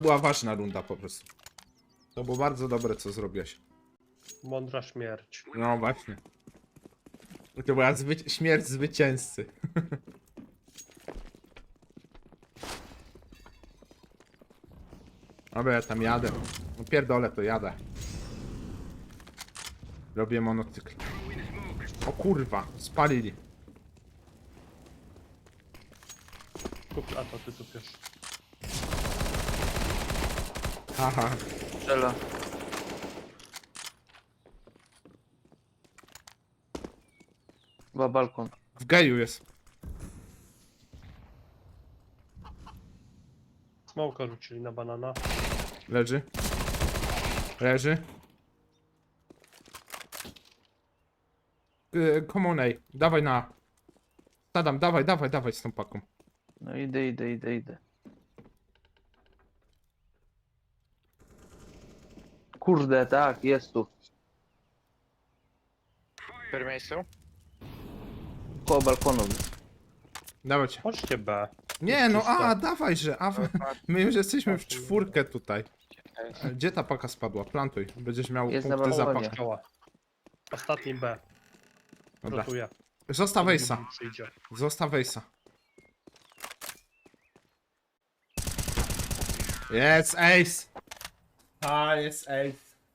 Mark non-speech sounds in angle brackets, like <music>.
była ważna runda po prostu. To było bardzo dobre, co zrobiłeś. Mądra śmierć. No właśnie. To była zwy... śmierć zwycięzcy. <laughs> Dobra, ja tam jadę. No pierdolę, to jadę. Robię monocykl. O kurwa, spalili. Kup, a to ty tupiesz. Haha. Strzela. Chyba balkon. W geju jest. Smoka rzucili na banana. Leży. Leży. Yy, Komunej, dawaj na. Sadam, dawaj, dawaj, dawaj z tą paką. No idę, idę, idę, idę. Kurde, tak, jest tu. W którym miejscu? Koło balkonu. Dawaj cię. Chodźcie B. Nie, no a, dawaj, że a, my już jesteśmy w czwórkę tutaj. Gdzie ta paka spadła? Plantuj, będziesz miał Jest na punkty za balkonie. pakę. Ostatni B. Dobra. Rotuję. Zostaw Ace'a, Przyjdzie. zostaw Ace'a. Jest Ace! A, jest Ace.